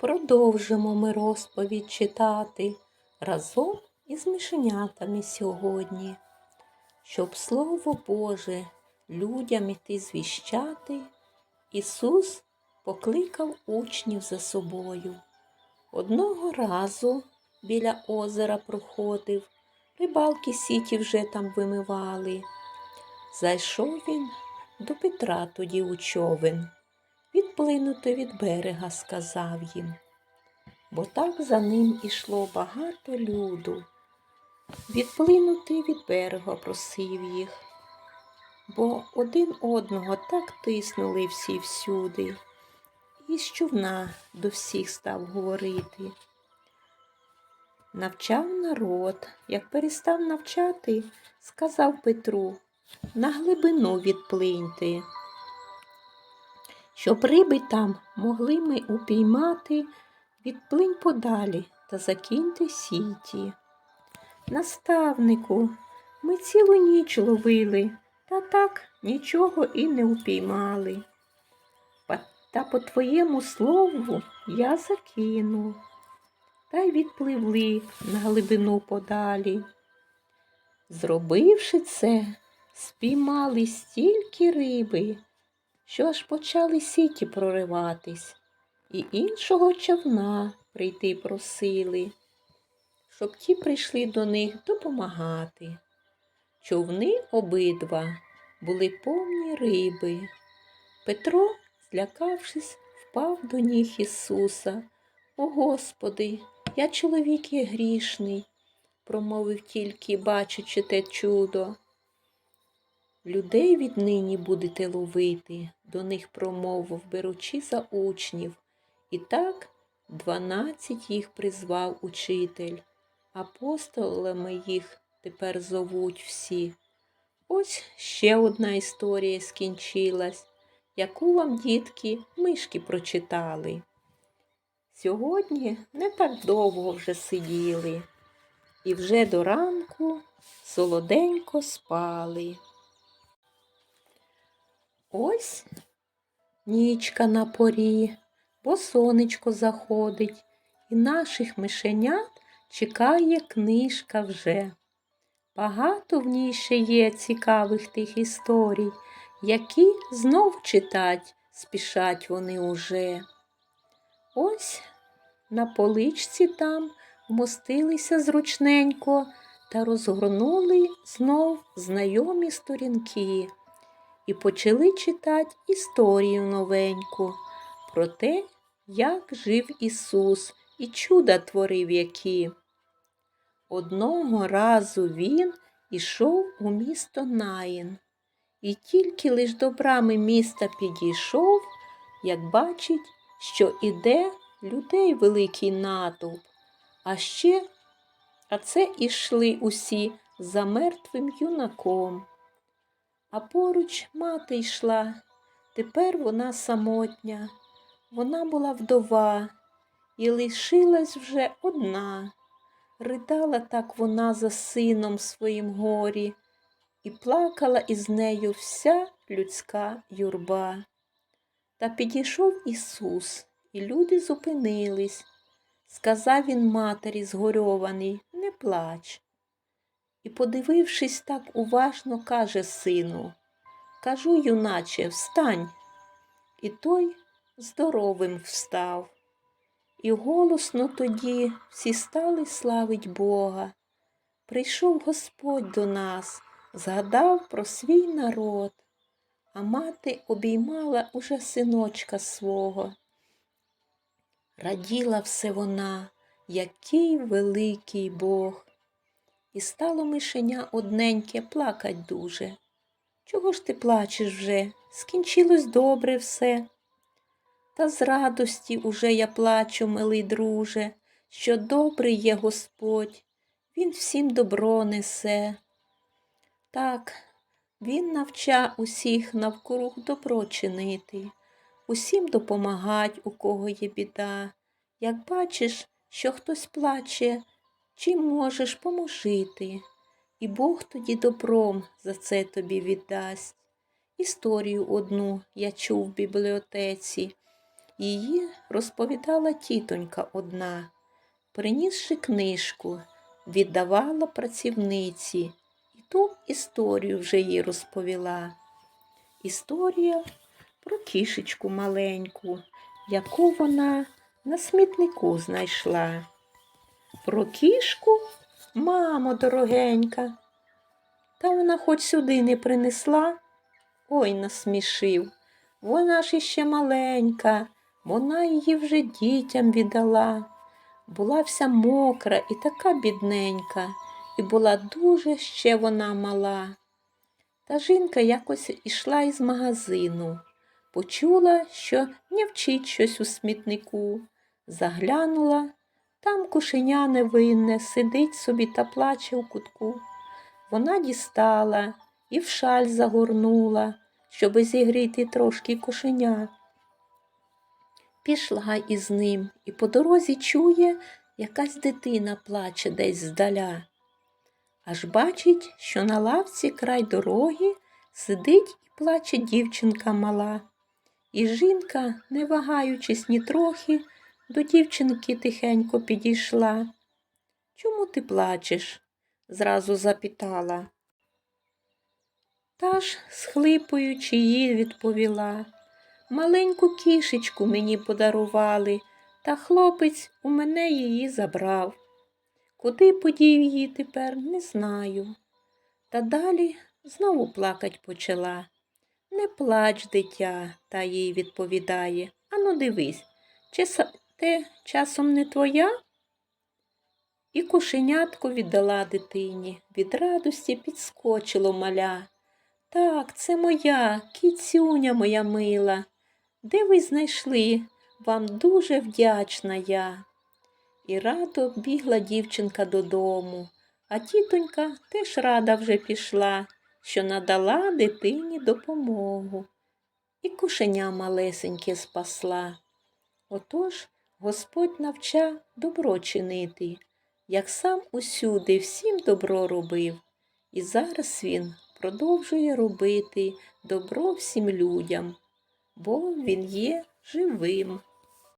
Продовжимо ми розповідь читати разом із мишенятами сьогодні, щоб Слово Боже людям іти звіщати, Ісус покликав учнів за собою. Одного разу біля озера проходив, рибалки сіті вже там вимивали. Зайшов він до Петра тоді у човен. Відплинути від берега, сказав їм, бо так за ним ішло багато люду. Відплинути від берега просив їх, бо один одного так тиснули всі всюди, і з човна до всіх став говорити. Навчав народ, як перестав навчати, сказав Петру, на глибину відплиньте. Щоб риби там могли ми упіймати, відплинь подалі та закиньте сіті. Наставнику, ми цілу ніч ловили, та так нічого і не упіймали. Та по твоєму слову я закину. Та й відпливли на глибину подалі. Зробивши це, спіймали стільки риби, що аж почали сіті прориватись, і іншого човна прийти просили, щоб ті прийшли до них допомагати. Човни обидва були повні риби. Петро, злякавшись, впав до ніг Ісуса. О Господи, я чоловік є грішний, промовив тільки, бачачи те чудо. Людей віднині будете ловити, до них промовив, беручи за учнів. І так дванадцять їх призвав учитель. Апостолами їх тепер зовуть всі. Ось ще одна історія скінчилась, яку вам, дітки, мишки прочитали. Сьогодні не так довго вже сиділи, і вже до ранку солоденько спали. Ось нічка на порі, бо сонечко заходить, і наших мишенят чекає книжка вже. Багато в ній ще є цікавих тих історій, які знов читать спішать вони уже. Ось на поличці там вмостилися зручненько та розгорнули знов знайомі сторінки і почали читати історію новеньку про те, як жив Ісус і чуда творив які. Одного разу він ішов у місто Наїн, і тільки лиш до брами міста підійшов, як бачить, що іде людей великий натовп, а ще, а це ішли усі за мертвим юнаком. А поруч мати йшла, тепер вона самотня, вона була вдова і лишилась вже одна. Ридала так вона за сином своїм горі, і плакала із нею вся людська юрба. Та підійшов Ісус, і люди зупинились. Сказав він матері згорьований, не плач. І, подивившись так уважно, каже сину, кажу, юначе, встань. І той здоровим встав. І голосно тоді всі стали славить Бога. Прийшов Господь до нас, згадав про свій народ, а мати обіймала уже синочка свого. Раділа все вона, який великий Бог. І стало мишеня одненьке плакать дуже. Чого ж ти плачеш вже? Скінчилось добре все. Та з радості уже я плачу, милий друже, що добрий є Господь, Він всім добро несе. Так, Він навча усіх навкруг добро чинити, усім допомагать, у кого є біда. Як бачиш, що хтось плаче, чим можеш поможити, і Бог тоді добром за це тобі віддасть. Історію одну я чув в бібліотеці, Її розповідала тітонька одна, принісши книжку, віддавала працівниці і ту історію вже їй розповіла. Історія про кішечку маленьку, яку вона на смітнику знайшла. Про кішку, мамо дорогенька, та вона хоч сюди не принесла. Ой, насмішив. Вона ж іще маленька, вона її вже дітям віддала. Була вся мокра і така бідненька, і була дуже ще вона мала. Та жінка якось ішла із магазину, почула, що нявчить щось у смітнику, заглянула, там кушеня невинне сидить собі та плаче у кутку. Вона дістала і в шаль загорнула, щоби зігріти трошки кошеня. Пішла із ним і по дорозі чує, якась дитина плаче десь здаля. Аж бачить, що на лавці край дороги сидить і плаче дівчинка мала. І жінка, не вагаючись ні трохи, до дівчинки тихенько підійшла. Чому ти плачеш? зразу запитала. Та ж, схлипуючи, їй відповіла. Маленьку кішечку мені подарували, та хлопець у мене її забрав. Куди подів її тепер, не знаю. Та далі знову плакать почала. Не плач, дитя, та їй відповідає. Ану, дивись, те часом не твоя? І кошенятко віддала дитині. Від радості підскочило маля. Так, це моя, кіцюня моя мила. Де ви знайшли? Вам дуже вдячна я. І радо бігла дівчинка додому, а тітонька теж рада вже пішла, що надала дитині допомогу. І кошеня малесеньке спасла. Отож Господь навча добро чинити, як сам усюди всім добро робив, і зараз він продовжує робити добро всім людям, бо він є живим.